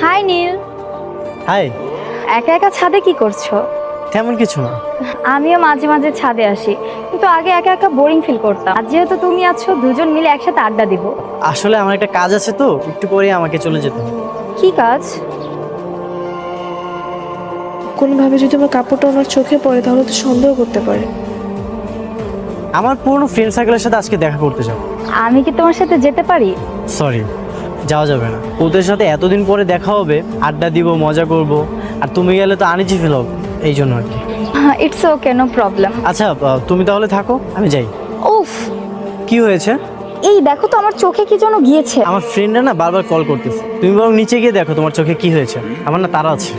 High নীল। High. একা একা ছাদে কি করছ? তেমন কিছু না। আমিও মাঝে মাঝে ছাদে আসি। কিন্তু আগে একা একা বোরিং ফিল করতাম। আর যেহেতু তুমি আছো দুজন মিলে একসাথে আড্ডা দিব। আসলে আমার একটা কাজ আছে তো একটু পরে আমাকে চলে যেতে হবে। কি কাজ? কোনোভাবে যদি আমার কাপড়টা ওনার চোখে পড়ে তাহলে তো সন্দেহ করতে পারে। আমার পুরনো ফ্রেন্ড সার্কেলের সাথে আজকে দেখা করতে যাও আমি কি তোমার সাথে যেতে পারি? সরি যাওয়া যাবে না। ওদের সাথে এতদিন পরে দেখা হবে আড্ডা দিব মজা করব আর তুমি গেলে তো আনিছি ফেল এই জন্য আর কি। ইটস ওকে নো প্রবলেম আচ্ছা তুমি তাহলে থাকো আমি যাই। উফ! কি হয়েছে? এই দেখো তো আমার চোখে কি যেন গিয়েছে। আমার ফ্রেন্ডরা না বারবার কল করতেছে। তুমি বরং নিচে গিয়ে দেখো তোমার চোখে কি হয়েছে। আমার না তারা আছে।